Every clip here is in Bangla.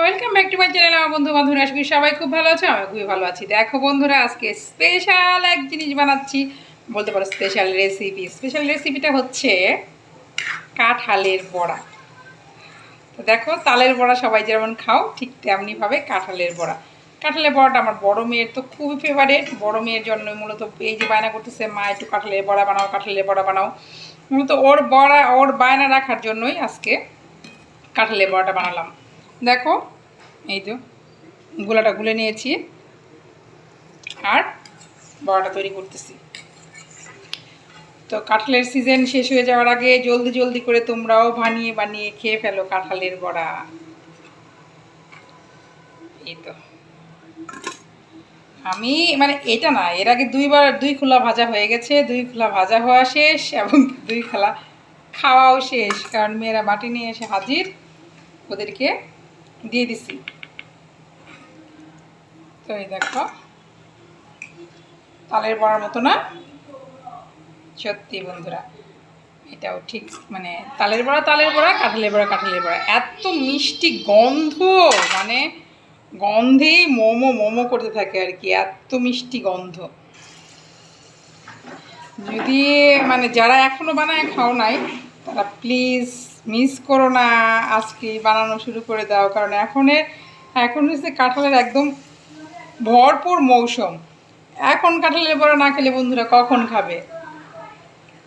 Welcome back to my channel আমার বন্ধু বান্ধবরা, আশা সবাই খুব ভালো আছে আমি খুবই ভালো আছি। দেখো বন্ধুরা, আজকে স্পেশাল এক জিনিস বানাচ্ছি, বলতে পারো স্পেশাল রেসিপি স্পেশাল রেসিপিটা হচ্ছে কাঁঠালের বড়া। তো দেখো, তালের বড়া সবাই যেমন খাও, ঠিক তেমনিভাবে কাঁঠালের বড়া। কাঁঠালের বড়াটা আমার বড় মেয়ের তো খুবই ফেভারেট বড় মেয়ের জন্য মূলত এই যে বায়না করতেছে, মা, একটু কাঁঠালের বড়া বানাও, কাঁঠালের বড়া বানাও। মূলত ওর বড়া, ওর বায়না রাখার জন্যই আজকে কাঁঠালের বড়াটা বানালাম। দেখো, এই তো গোলাটা গুলে নিয়েছি আর বড়াটা তৈরি করতেছি। তো কাঁঠালের সিজন শেষ হয়ে যাওয়ার আগে জলদি জলদি করে তোমরাও বানিয়ে বানিয়ে খেয়ে ফেলো কাঁঠালের বড়া। এই তো। আমি মানে এটা না, এর আগে দুইবার দুই খোলা ভাজা হয়ে গেছে, দুই খোলা ভাজা হওয়া শেষ এবং দুই খোলা খাওয়াও শেষ, কারণ মেয়েরা মাটি নিয়ে এসে হাজির, ওদেরকে দিয়ে দিছি। তো এই দেখো, তালের বড়ার মতো না? সত্যি বন্ধুরা, এটাও ঠিক মানে তালের বড়া তালের বড়া, কাঁঠালের বড়া কাঁঠালের বড়া, এত মিষ্টি গন্ধ মানে গন্ধেই মোমো মোমো করতে থাকে আর কি, এত মিষ্টি গন্ধ। যদি মানে যারা এখনও বানায় খাও নাই, তারা প্লিজ মিস করো না, আজকে বানানো শুরু করে দাও, কারণ এখনের, এখন হচ্ছে কাঁঠালের একদম ভরপুর মৌসুম। এখন কাঁঠালের বড়া না খেলে বন্ধুরা কখন খাবে?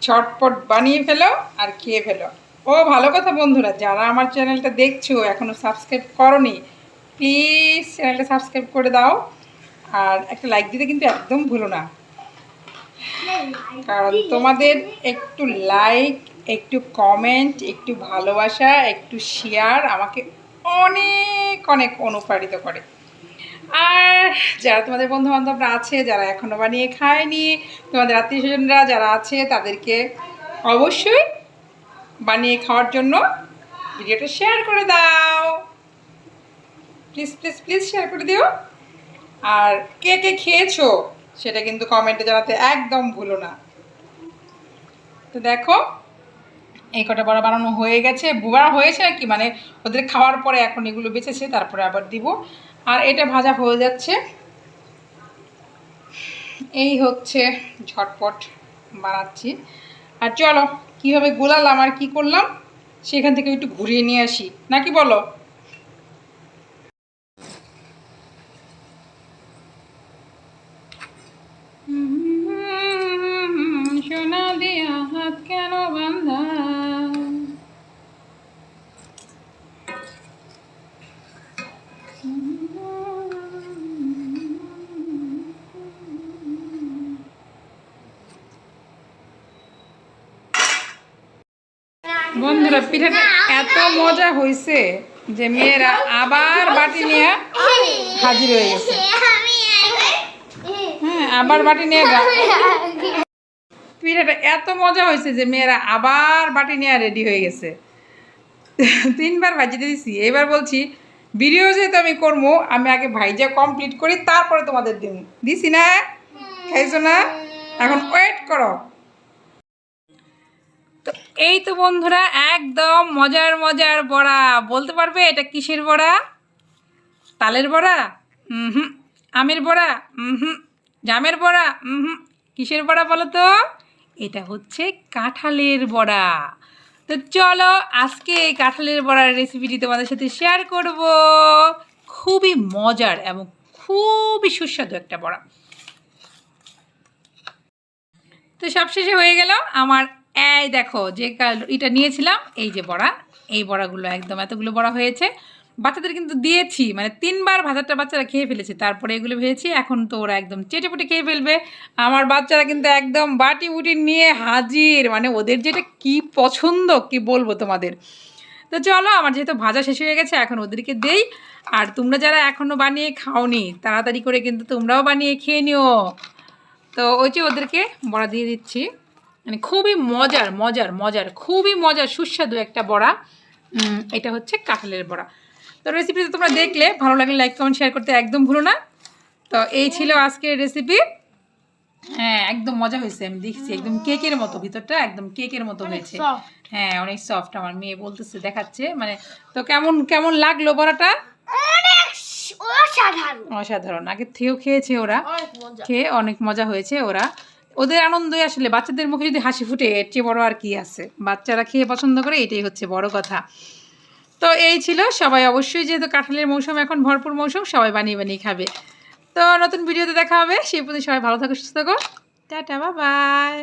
ছটপট বানিয়ে ফেলো আর খেয়ে ফেলো। ও, ভালো কথা বন্ধুরা, যারা আমার চ্যানেলটা দেখছ এখনও সাবস্ক্রাইব করনি প্লিজ চ্যানেলটা সাবস্ক্রাইব করে দাও। আর একটা লাইক দিতে কিন্তু একদম ভুলো না। কারণ তোমাদের একটু লাইক একটু কমেন্ট একটু ভালোবাসা, একটু শেয়ার আমাকে অনেক অনেক অনুপ্রাণিত করে। আর যারা তোমাদের বন্ধু বান্ধবরা আছে, যারা এখনও বানিয়ে খায়নি, তোমাদের আত্মীয় স্বজনরা যারা আছে, তাদেরকে অবশ্যই বানিয়ে খাওয়ার জন্য ভিডিওটা শেয়ার করে দাও। প্লিজ প্লিজ প্লিজ শেয়ার করে দিও। আর কে কে খেয়েছো সেটা কিন্তু কমেন্টে জানাতে একদম ভুলো না। তো দেখো, এই কটা বড়া বানানো হয়ে গেছে। বুবার হয়েছে আর কি মানে ওদের খাওয়ার পরে এখন এগুলো বেঁচেছে, তারপরে আবার দিব। আর এটা ভাজা হয়ে যাচ্ছে। এই হচ্ছে ঝটপট বানাচ্ছি। আর চলো, কীভাবে গোলালাম আর কি করলাম, সেখান থেকে একটু ঘুরিয়ে নিয়ে আসি। নাকি বলো? সোনা দিয়া হাত বান্ধা বন্ধুরা, পিঠাটা এত মজা হয়েছে যে মেয়েরা আবার বাটি নিয়ে হাজির হয়ে গেছে। আবার বাটি নিয়ে গা- পিঠাটা এত মজা হয়েছে যে মেয়েরা আবার বাটি নিয়ে রেডি হয়ে গেছে। তিনবার ভাজিতে দিছি। এবার বলছি ভিডিও যেহেতু আমি করব, আমি আগে ভাইজা কমপ্লিট করি, তারপরে তোমাদের দিন। দিছি না? খাইছো না? এখন ওয়েট করো। তো এই তো বন্ধুরা, একদম মজার মজার বড়া। বলতে পারবে এটা কিসের বড়া? তালের বড়া? হুম হুম, আমের বড়া? হুম হুম। জামের বড়া কিসের বড়া বলো তো এটা হচ্ছে কাঁঠালের বড়া। তো চলো আজকে কাঁঠালের বড়ার রেসিপিটি তোমাদের সাথে শেয়ার করব। খুবই মজার এবং খুবই সুস্বাদু একটা বড়া। তো সবশেষে হয়ে গেল আমার, এই দেখো যে এটা নিয়েছিলাম, এই যে বড়া, এই বড়াগুলো একদম এতগুলো বড়া হয়েছে। বাচ্চাদের কিন্তু দিয়েছি মানে তিনবার ভাজাটা বাচ্চারা খেয়ে ফেলেছে। তারপরে এগুলো ভেবেছি এখন তো ওরা একদম চেটেপুটে খেয়ে ফেলবে। আমার বাচ্চারা কিন্তু একদম বাটি বুটি নিয়ে হাজির মানে ওদের যেটা কি পছন্দ, কি বলব তোমাদের? তো চলো, আমার যেহেতু ভাজা শেষ হয়ে গেছে, এখন ওদেরকে দেই। আর তোমরা যারা এখনও বানিয়ে খাওনি, তাড়াতাড়ি করে কিন্তু তোমরাও বানিয়ে খেয়ে নিও। তো ওই যে ওদেরকে বড়া দিয়ে দিচ্ছি। মানে খুবই মজার মজার মজার, খুবই মজার, সুস্বাদু একটা বড়া। এটা হচ্ছে কাঁঠালের বড়া। তো রেসিপিটা তোমরা দেখলে ভালো লাগলে লাইক কমেন্ট শেয়ার করতে একদম ভুলো না। তো এই ছিল আজকের রেসিপি হ্যাঁ একদম মজা হয়েছে আমি দেখছি একদম কেকের মতো ভিতরটা একদম কেকের মতো হয়েছে। হ্যাঁ অনেক সফট আমার মেয়ে বলতেছে দেখাচ্ছে মানে তো কেমন কেমন লাগল বড়াটা? অসাধারণ। অসাধারণ আগে থেকেও খেয়েছে ওরা। খেয়ে অনেক মজা হয়েছে ওরা। ওদের আনন্দই আসলে বাচ্চাদের মুখে যদি হাসি ফুটে এর চেয়ে বড় আর কি আছে। বাচ্চারা খেয়ে পছন্দ করে এটাই হচ্ছে বড় কথা। তো এই ছিল সবাই অবশ্যই যেহেতু কাঁঠালের মৌসুম এখন ভরপুর মৌসুম, সবাই বানিয়ে বানিয়ে খাবে। তো নতুন ভিডিওতে দেখা হবে। সেই পর্যন্ত সবাই ভালো থাকো, সুস্থ থাকো। Tata bye